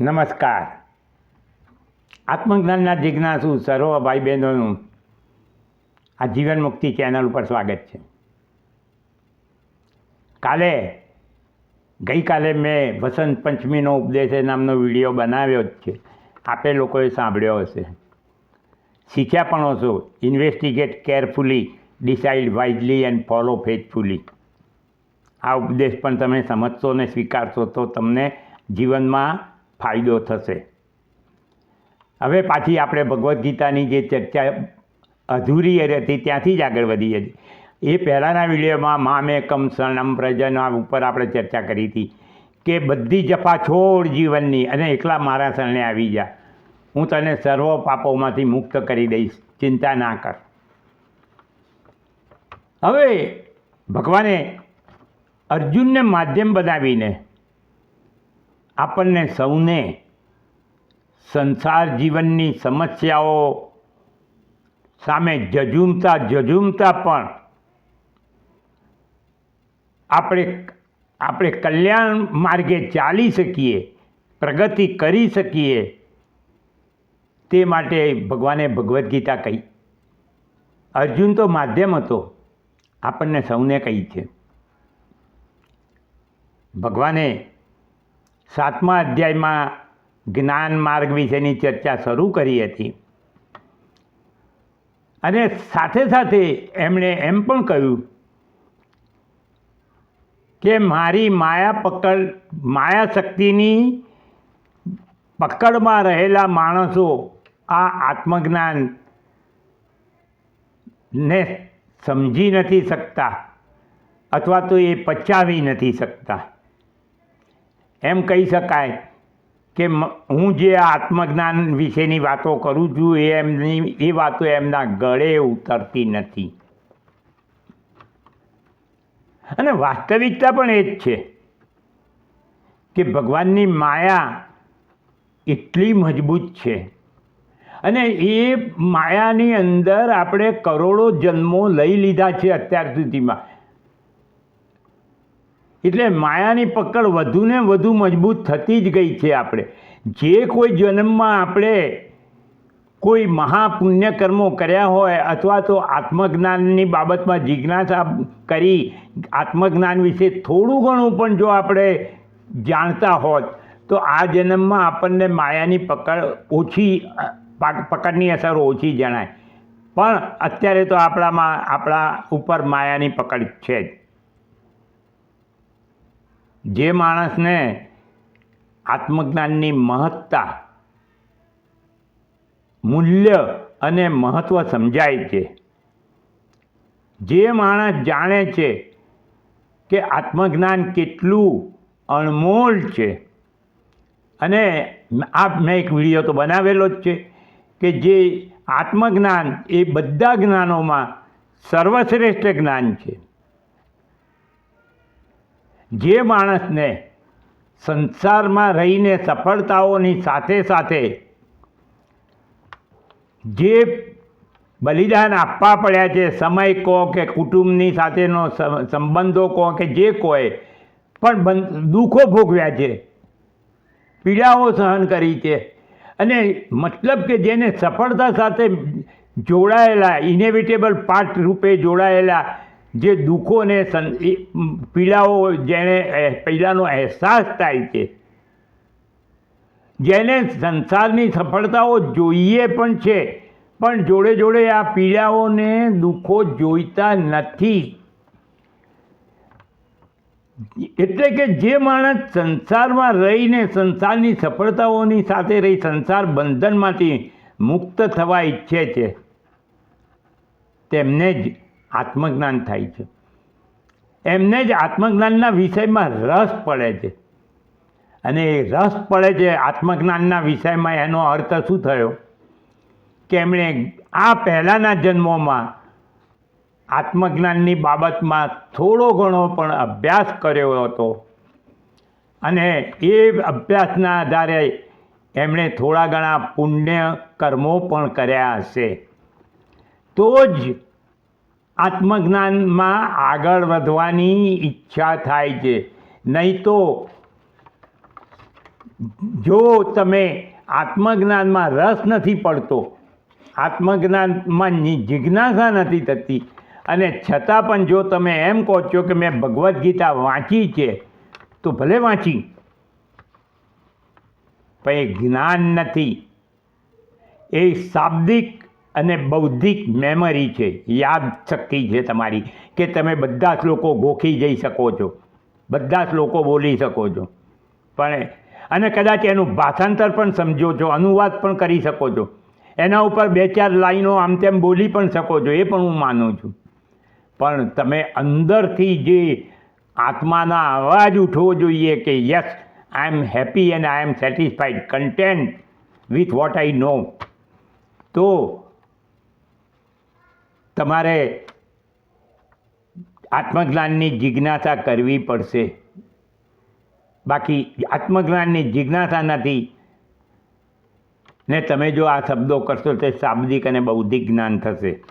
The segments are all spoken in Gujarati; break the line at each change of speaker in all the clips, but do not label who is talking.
નમસ્કાર. આત્મજ્ઞાનના જિજ્ઞાસુ સર્વ ભાઈ બહેનોનું આ જીવન મુક્તિ ચેનલ ઉપર સ્વાગત છે. કાલે, ગઈકાલે મેં વસંત પંચમીનો ઉપદેશ નામનો વીડિયો બનાવ્યો જ છે. આપે લોકોએ સાંભળ્યો હશે. શીખ્યા પણ હશો. Investigate carefully decide wisely and follow faithfully આ ઉપદેશ પણ તમે સમજશો ને સ્વીકારશો તો તમને જીવનમાં ફાયદો થશે. હવે પાછી આપણે ભગવદ્ ગીતાની જે ચર્ચા અધૂરી હતી ત્યાંથી જ આગળ વધીએ. છીએ એ પહેલાંના વિડીયોમાં મામેકમ શરણમ પ્રજન ઉપર આપણે ચર્ચા કરી હતી કે બધી જફા છોડ જીવનની અને એકલા મારા શરણે આવી જા. હું તને સર્વ પાપોમાંથી મુક્ત કરી દઈશ. ચિંતા ના કર. હવે ભગવાને અર્જુનને માધ્યમ બનાવીને આપણને સૌને સંસાર જીવનની સમસ્યાઓ સામે જજુમતા જજુમતા પણ આપણે આપણે કલ્યાણ માર્ગે ચાલી શકીએ, પ્રગતિ કરી શકીએ તે માટે ભગવાને ભગવદ્ ગીતા કહી. અર્જુન તો માધ્યમ હતો, આપણને સૌને કહી છે. ભગવાને સાતમા અધ્યાયમાં જ્ઞાન માર્ગ વિશેની ચર્ચા શરૂ કરી હતી. અને સાથે સાથે એમણે એમ પણ કહ્યું કે મારી માયા પકડ, માયા શક્તિની પકડમાં રહેલા માણસો આ આત્મજ્ઞાન ને સમજી નથી શકતા અથવા તો એ પચાવી નથી શકતા. એમ કહી શકાય કે હું જે આત્મજ્ઞાન વિશેની વાતો કરું છું, એ એમની, એ વાતો એમના ગળે ઉતરતી નથી. અને વાસ્તવિકતા પણ એ જ છે કે ભગવાનની માયા એટલી મજબૂત છે. અને એ માયાની અંદર આપણે કરોડો જન્મો લઈ લીધા છે અત્યાર સુધીમાં. એટલે માયાની પકડ વધુને વધુ મજબૂત થતી જ ગઈ છે આપણે. જે કોઈ જન્મમાં આપણે કોઈ મહાપુણ્ય કર્મો કર્યા હોય અથવા તો આત્મજ્ઞાનની બાબતમાં જિજ્ઞાસા કરી આત્મજ્ઞાન વિશે થોડું ઘણું પણ જો આપણે જાણતા હોત, તો આ જન્મમાં આપણને માયાની પકડ ઓછી પકડની અસર ઓછી જણાય. પણ અત્યારે તો આપણામાં, આપણા ઉપર માયાની પકડ છે જ. જે માણસને આત્મજ્ઞાનની મહત્તા, મૂલ્ય અને મહત્ત્વ સમજાય છે. જે માણસ જાણે છે કે આત્મજ્ઞાન કેટલું અણમોલ છે અને આ મેં એક વીડિયો તો બનાવેલો જ છે કે જે આત્મજ્ઞાન એ બધા જ્ઞાનોમાં સર્વશ્રેષ્ઠ જ્ઞાન છે. જે માણસને સંસારમાં રહીને સફળતાઓની સાથે સાથે જે બલિદાન આપવા પડ્યા છે, સમય કહો કે કુટુંબની સાથેનો સંબંધો કહો કે જે કોઈ, પણ દુઃખો ભોગવ્યા છે, પીડાઓ સહન કરી છે, અને મતલબ કે જેને સફળતા સાથે જોડાયેલા ઇનેવિટેબલ પાર્ટ રૂપે જોડાયેલા જે દુઃખોને પીડાઓ જેને પીડાનો અહેસાસ થાય છે. જેને સંસારની સફળતાઓ જોઈએ પણ છે, પણ જોડે જોડે આ પીડાઓને દુઃખો જોઈતા નથી. એટલે કે જે માણસ સંસારમાં રહીને સંસારની સફળતાઓની સાથે રહી સંસાર બંધનમાંથી મુક્ત થવા ઈચ્છે છે, તેમને જ આત્મજ્ઞાન થાય છે. એમને જ આત્મજ્ઞાનના વિષયમાં રસ પડે છે. અને એ રસ પડે છે આત્મજ્ઞાનના વિષયમાં એનો અર્થ શું થયો? કે એમણે આ પહેલાંના જન્મોમાં આત્મજ્ઞાનની બાબતમાં થોડો ઘણો પણ અભ્યાસ કર્યો હતો. અને એ અભ્યાસના આધારે એમણે થોડા ઘણા પુણ્ય કર્મો પણ કર્યા હશે. તો જ આત્મજ્ઞાનમાં આગળ વધવાની ઈચ્છા થાય છે. નહીં તો જો તમે આત્મજ્ઞાનમાં રસ નથી પડતો, આત્મજ્ઞાનમાં જિજ્ઞાસા નથી થતી, અને છતાં પણ જો તમે એમ કહો છો કે મેં ભગવદ્ ગીતા વાંચી છે, તો ભલે વાંચી, પણ એ જ્ઞાન નથી. એ શાબ્દિક અને બૌદ્ધિક મેમરી છે, યાદ શક્તિ છે તમારી, કે તમે બધા જ લોકો ગોખી જઈ શકો છો, બધા જ લોકો બોલી શકો છો. પણ અને કદાચ એનું ભાષાંતર પણ સમજો છો, અનુવાદ પણ કરી શકો છો. એના ઉપર બે ચાર લાઈનો આમ તેમ બોલી પણ શકો છો, એ પણ હું માનું છું. પણ તમે અંદરથી જે આત્માના અવાજ ઉઠવો જોઈએ કે, yes I am happy and I am satisfied content with what I know તો તમારે આત્મજ્ઞાનની જિજ્ઞાસા કરવી પડશે. બાકી આત્મજ્ઞાનની જિજ્ઞાસા નથી. ને તમે જો આ શબ્દો કરશો તે શાબ્દિક અને બૌદ્ધિક જ્ઞાન થશે.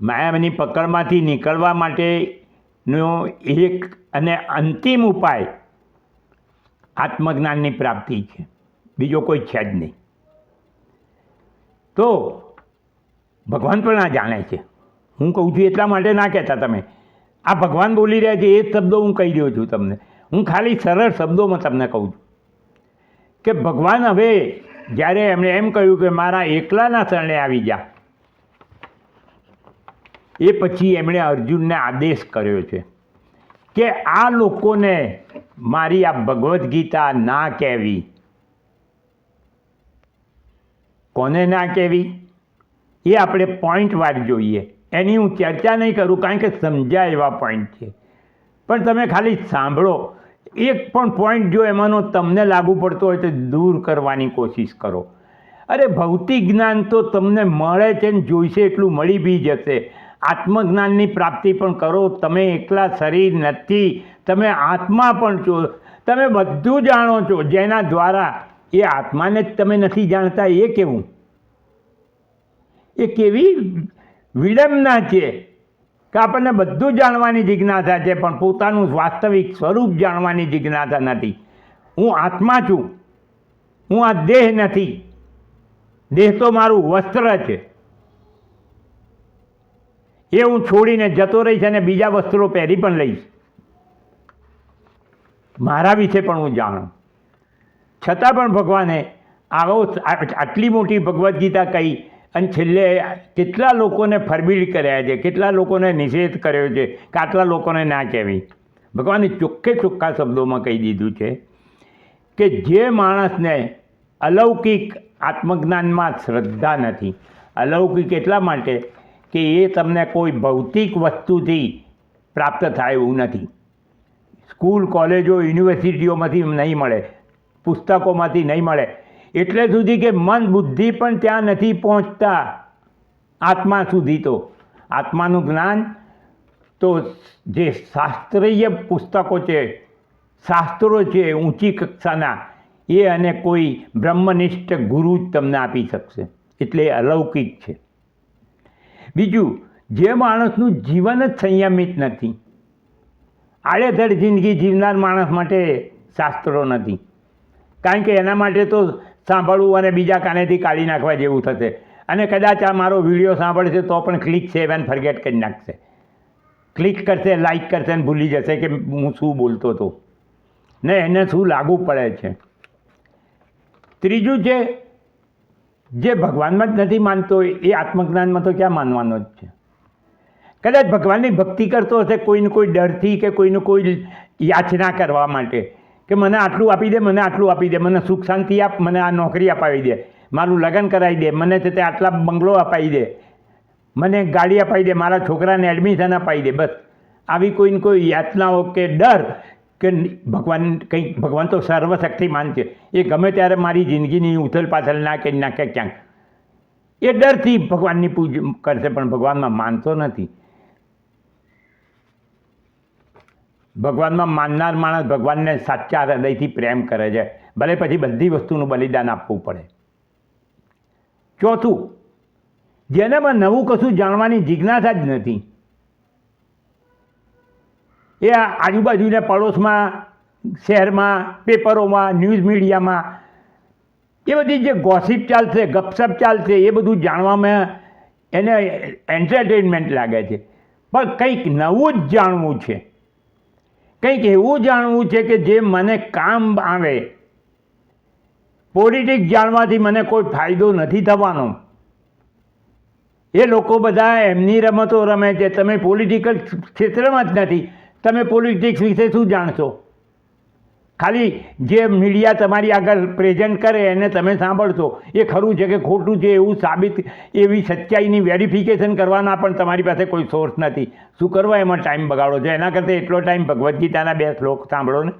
માયાની પકડમાંથી નીકળવા માટેનો એક અને અંતિમ ઉપાય આત્મજ્ઞાનની પ્રાપ્તિ છે. બીજો કોઈ છે જ નહીં. તો ભગવાન પણ આ જાણે છે. હું કહું છું, એટલા માટે ના કહેતા તમે. આ ભગવાન બોલી રહ્યા છે, એ જ શબ્દો હું કહી રહ્યો છું તમને. હું ખાલી સરળ શબ્દોમાં તમને કહું છું કે ભગવાન હવે જ્યારે એમણે એમ કહ્યું કે મારા એકલાના શરણે આવી જા, એ પછી એમણે અર્જુનને આદેશ કર્યો છે કે આ લોકોને મારી આ ભગવદ્ ગીતા ના કહેવી. કોને ના કહેવી? એ આપણે પોઈન્ટ વાર જોઈએ. એની હું ચર્ચા નહીં કરું, કારણ કે સમજાય એવા પોઈન્ટ છે. પણ તમે ખાલી સાંભળો. એક પણ પોઈન્ટ જો એમાંનો તમને લાગુ પડતો હોય તો દૂર કરવાની કોશિશ કરો. અરે, ભૌતિક જ્ઞાન તો તમને મળે છે ને જોઈશે એટલું મળી બી જશે. આત્મજ્ઞાનની પ્રાપ્તિ પણ કરો. તમે એકલા શરીર નથી. તમે આત્મા પણ છો. તમે બધું જાણો છો. જેના દ્વારા એ આત્માને જ તમે નથી જાણતા. એ કેવું? એ કેવી વિડંબના છે કે આપણને બધું જાણવાની જિજ્ઞાસા છે, પણ પોતાનું વાસ્તવિક સ્વરૂપ જાણવાની જિજ્ઞાસા નથી. હું આત્મા છું. હું આ દેહ નથી. દેહ તો મારું વસ્ત્ર છે. એ હું છોડીને જતો રહીશ અને બીજા વસ્ત્રો પહેરી પણ લઈશ. મારા વિશે પણ હું જાણું. છતાં પણ ભગવાને આવો આટલી મોટી ભગવદ્ ગીતા કહી અને છેલ્લે કેટલા લોકોને ફરબીડ કર્યા છે, કેટલા લોકોને નિષેધ કર્યો છે, કે આટલા લોકોને ના કહેવી? ભગવાને ચોખ્ખે ચોખ્ખા શબ્દોમાં કહી દીધું છે કે જે માણસને અલૌકિક આત્મજ્ઞાનમાં શ્રદ્ધા નથી, અલૌકિક એટલા માટે કે એ તમને કોઈ ભૌતિક વસ્તુથી પ્રાપ્ત થાય એવું નથી. સ્કૂલ, કોલેજો, યુનિવર્સિટીઓમાંથી નહીં મળે, પુસ્તકોમાંથી નહીં મળે એટલે સુધી કે મન બુદ્ધિ પણ ત્યાં નથી પહોંચતા. આત્મા સુધી તો. આત્માનું જ્ઞાન તો જે શાસ્ત્રીય પુસ્તકો છે, શાસ્ત્રો છે ઊંચી કક્ષાના, એ અને કોઈ બ્રહ્મનિષ્ઠ ગુરુ જ તમને આપી શકશે. એટલે અલૌકિક છે. બીજું, જે માણસનું જીવન જ સંયમિત નથી. આડેધડ જિંદગી જીવનાર માણસ માટે શાસ્ત્રો નથી. કારણ કે એના માટે તો સાંભળવું અને બીજા કાનેથી કાઢી નાખવા જેવું થશે. અને કદાચ આ મારો વીડિયો સાંભળશે તો પણ ક્લિક સેવ એન્ડ ફરગેટ કરી નાખશે. ક્લિક કરશે લાઇક કરશે અને ભૂલી જશે કે હું શું બોલતો હતો. ને એને શું લાગુ પડે છે. ત્રીજું છે, જે ભગવાનમાં જ નથી માનતો એ આત્મજ્ઞાનમાં તો ક્યાં માનવાનો જ છે? કદાચ ભગવાનની ભક્તિ કરતો હશે કોઈને કોઈ ડરથી કે કોઈને કોઈ યાચના કરવા માટે. કે મને આટલું આપી દે, મને આટલું આપી દે, મને સુખ શાંતિ આપ, મને આ નોકરી અપાવી દે, મારું લગ્ન કરાવી દે, મને તે આટલા બંગલો અપાવી દે, મને ગાડી અપાવી દે, મારા છોકરાને એડમિશન અપાવી દે, બસ. આવી કોઈને કોઈ યાતનાઓ કે ડર કે ભગવાન, કંઈક, ભગવાન તો સર્વશક્તિમાન છે. એ ગમે ત્યારે મારી જિંદગીની ઉથલ પાથલ ના કરી નાખે ક્યાંક. એ ડરથી ભગવાનની પૂજ કરશે, પણ ભગવાનમાં માનતો નથી. ભગવાનમાં માનનાર માણસ ભગવાનને સાચા હૃદયથી પ્રેમ કરે છે. ભલે પછી બધી વસ્તુનું બલિદાન આપવું પડે. ચોથું, જેનામાં નવું કશું જાણવાની જિજ્ઞાસા જ નથી. એ આજુબાજુના પડોશમાં, શહેરમાં, પેપરોમાં, ન્યૂઝ મીડિયામાં, એ બધી જે ગોસિપ ચાલશે, ગપસપ ચાલશે, એ બધું જાણવામાં એને એન્ટરટેનમેન્ટ લાગે છે. પણ કંઈક નવું જ જાણવું છે. કંઈક એવું જાણવું છે કે જે મને કામ આવે. પોલિટિક્સ જાણવાથી મને કોઈ ફાયદો નથી થવાનો. એ લોકો બધા એમની રમતો રમે છે. તમે પોલિટિકલ ક્ષેત્રમાં જ નથી. તમે પોલિટિક્સ વિશે શું જાણશો? ખાલી જે મીડિયા તમારી આગળ પ્રેઝન્ટ કરે એને તમે સાંભળશો. એ ખરું છે કે ખોટું છે એવું સાબિત એવી સચ્ચાઈની વેરિફિકેશન કરવાના પણ તમારી પાસે કોઈ સોર્સ નથી. શું કરવા એમાં ટાઈમ બગાડો છો? એના કરતાં એટલો ટાઈમ ભગવદ્ ગીતાના બે શ્લોક સાંભળો ને.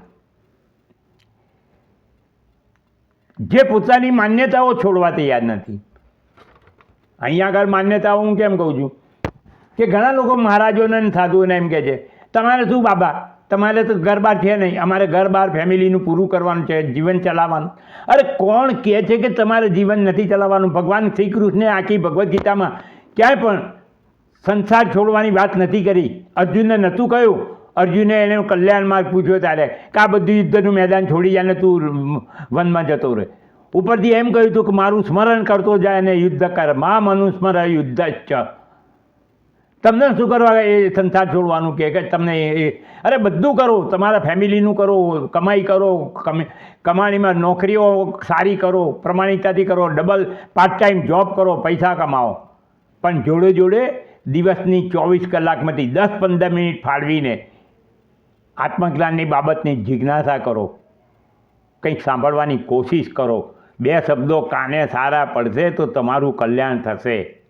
જે પોતાની માન્યતાઓ છોડવા તૈયાર નથી. અહીંયા આગળ માન્યતાઓ હું કેમ કહું છું? કે ઘણા લોકો મહારાજોને સાધુઓને એમ કહે છે, તમારે શું બાબા તમારે તો ઘર બહાર છે નહીં. અમારે ઘર બહાર ફેમિલીનું પૂરું કરવાનું છે, જીવન ચલાવવાનું. અરે કોણ કહે છે કે તમારે જીવન નથી ચલાવવાનું? ભગવાન શ્રી કૃષ્ણે આખી ભગવદ્ ગીતામાં ક્યાંય પણ સંસાર છોડવાની વાત નથી કરી. અર્જુનને નહોતું કહ્યું. અર્જુને એને કલ્યાણ માર્ગ પૂછ્યો ત્યારે કે આ બધું યુદ્ધનું મેદાન છોડી જાય ને તું વનમાં જતો રહે. ઉપરથી એમ કહ્યું હતું કે મારું સ્મરણ કરતો જાય અને યુદ્ધ કર મા મનુસ્મર યુદ્ધ ચ તમને શું કરવા એ સંસાર છોડવાનું કે તમને એ અરે બધું કરો, તમારા ફેમિલીનું કરો, કમાઈ કરો, કમે, કમાણીમાં નોકરીઓ સારી કરો, પ્રમાણિકતાથી કરો, ડબલ પાર્ટ ટાઈમ જોબ કરો, પૈસા કમાઓ પણ જોડે જોડે દિવસની ચોવીસ કલાકમાંથી દસ પંદર મિનિટ ફાળવીને આત્મજ્ઞાનની બાબતની જિજ્ઞાસા કરો. કંઈક સાંભળવાની કોશિશ કરો. બે શબ્દો કાને સારા પડશે તો તમારું કલ્યાણ થશે.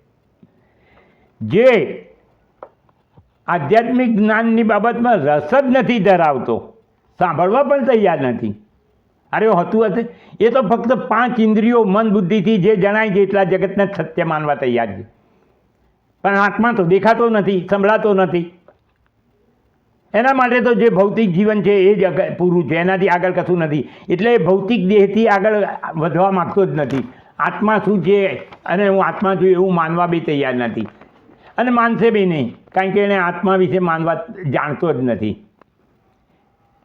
જે આધ્યાત્મિક જ્ઞાનની બાબતમાં રસ જ નથી ધરાવતો. સાંભળવા પણ તૈયાર નથી. અરે હતું હશે. એ તો ફક્ત પાંચ ઇન્દ્રિયો મન બુદ્ધિથી જે જણાય છે એટલા જગતને સત્ય માનવા તૈયાર છે. પણ આત્મા તો દેખાતો નથી, સંભળાતો નથી. એના માટે તો જે ભૌતિક જીવન છે એ જ પૂરું છે. એનાથી આગળ કશું નથી. એટલે એ ભૌતિક દેહથી આગળ વધવા માગતો જ નથી. આત્મા શું છે? અને હું આત્મા છું એવું માનવા બી તૈયાર નથી. અને માનશે બી નહીં. કારણ કે એણે આત્મા વિશે માનવા જાણતો જ નથી.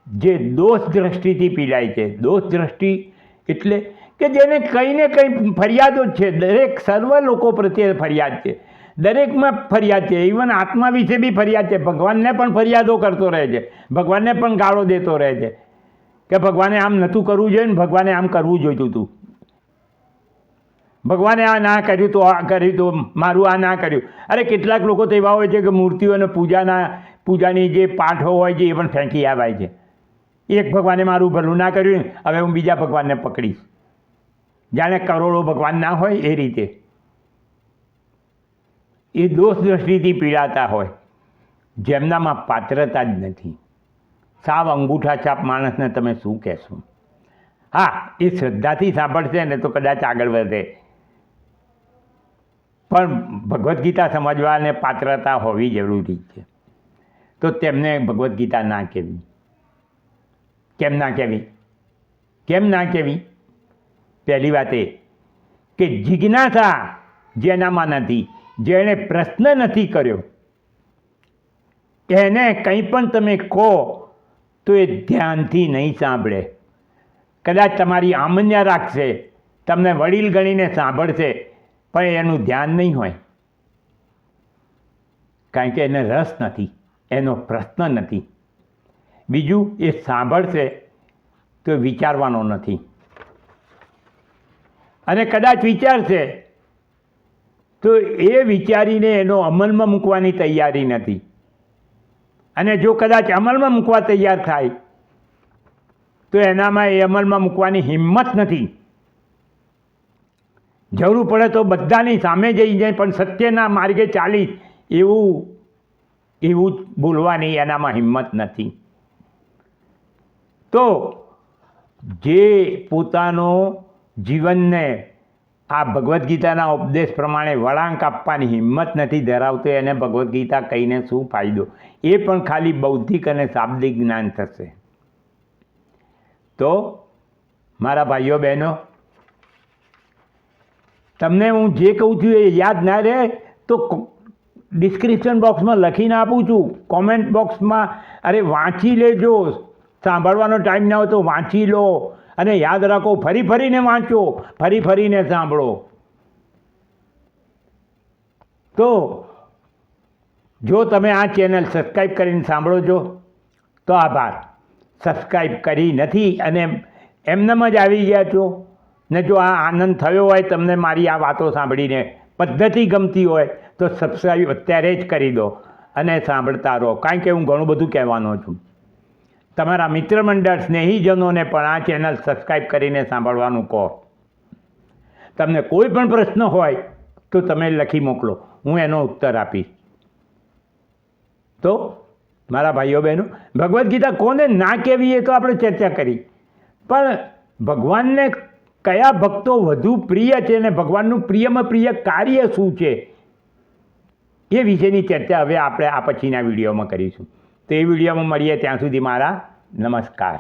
જે દોષ દ્રષ્ટિથી પીડાય છે. દોષ દ્રષ્ટિ એટલે કે જેને કંઈ કંઈ ફરિયાદો જ છે. દરેક સર્વ લોકો પ્રત્યે ફરિયાદ છે. દરેકમાં ફરિયાદ છે. ઇવન આત્મા વિશે બી ફરિયાદ છે. ભગવાનને પણ ફરિયાદો કરતો રહે છે. ભગવાનને પણ ગાળો દેતો રહે છે. કે ભગવાને આમ નહોતું કરવું જોઈએ ને ભગવાને આમ કરવું જોઈતું હતું. ભગવાને આ ના કર્યું તો આ કર્યું તો મારું આ ના કર્યું. અરે કેટલાક લોકો તો એવા હોય છે કે મૂર્તિઓ અને પૂજાના, પૂજાની જે પાઠો હોય છે એ પણ ફેંકી આવાય છે. એક ભગવાને મારું ભલું ના કર્યું, હવે હું બીજા ભગવાનને પકડીશ. જાણે કરોડો ભગવાન ના હોય એ રીતે. એ દોષ દ્રષ્ટિથી પીડાતા હોય. જેમનામાં પાત્રતા જ નથી. સાવ અંગૂઠા છાપ માણસને તમે શું કહેશો? હા, એ શ્રદ્ધાથી સાંભળશે ને તો કદાચ આગળ વધે. પણ ભગવદ્ ગીતા સમજવાને પાત્રતા હોવી જરૂરી છે. તો તેમને ભગવદ્ ગીતા ના કહેવી. કેમ ના કહેવી? કેમ ના કહેવી? પહેલી વાત એ કે જિજ્ઞાસા જેનામાં નથી, જેણે પ્રશ્ન નથી કર્યો, એને કંઈ પણ તમે કહો તો એ ધ્યાનથી નહીં સાંભળે. કદાચ તમારી આમન્ય રાખશે, તમને વડીલ ગણીને સાંભળશે પણ એનું ધ્યાન નહીં હોય. કારણ કે એને રસ નથી, એનો પ્રશ્ન નથી. બીજું એ સાંભળશે તો વિચારવાનો નથી. અને કદાચ વિચારશે તો એ વિચારીને એનો અમલમાં મૂકવાની તૈયારી નથી. અને જો કદાચ અમલમાં મૂકવા તૈયાર થાય, તો એનામાં એ અમલમાં મૂકવાની હિંમત નથી. જરૂર પડે તો બધાની સામે જઈ જાય, પણ સત્યના માર્ગે ચાલીશ એવું એવું બોલવાની એનામાં હિંમત નથી. તો જે પોતાનો જીવનને આ ભગવદ્ ગીતાના ઉપદેશ પ્રમાણે વળાંક આપવાની હિંમત નથી ધરાવતો, એને ભગવદ્ ગીતા કહીને શું ફાયદો? એ પણ ખાલી બૌદ્ધિક અને શાબ્દિક જ્ઞાન થશે. તો મારા ભાઈઓ બહેનો તમને હું જે કહું છું એ યાદ ના રહે, તો ડિસ્ક્રિપ્શન બોક્સમાં લખીને આપું છું. કોમેન્ટ બોક્સમાં અરે, વાંચી લેજો. સાંભળવાનો ટાઈમ ના હોય તો વાંચી લો. અને યાદ રાખો, ફરી ફરીને વાંચો. ફરી ફરીને સાંભળો. તો, જો તમે આ ચેનલ સબસ્ક્રાઈબ કરીને સાંભળો છો, તો આભાર. સબસ્ક્રાઈબ કરી નથી અને એમનેમ જ આવી ગયા છો. ને જો આ આનંદ થયો હોય તમને મારી આ વાતો સાંભળીને, પદ્ધતિ ગમતી હોય, તો સબસ્ક્રાઈબ અત્યારે જ કરી દો અને સાંભળતા રહો. કારણ કે હું ઘણું બધું કહેવાનો છું. તમારા મિત્ર મંડળ સ્નેહીજનોને પણ આ ચેનલ સબસ્ક્રાઈબ કરીને સાંભળવાનું કહો. તમને કોઈ પણ પ્રશ્ન હોય, તો તમે લખી મોકલો. હું એનો ઉત્તર આપીશ. તો, મારા ભાઈઓ બહેનો, ભગવદ્ ગીતા કોને ના કહેવી એ તો આપણે ચર્ચા કરી. પણ ભગવાનને કયા ભક્તો વધુ પ્રિય છે અને ભગવાનનું પ્રિયમાં પ્રિય કાર્ય શું છે? એ વિશેની ચર્ચા હવે આપણે આ પછીના વિડીયોમાં કરીશું. તો એ વિડીયોમાં મળીએ ત્યાં સુધી મારા નમસ્કાર.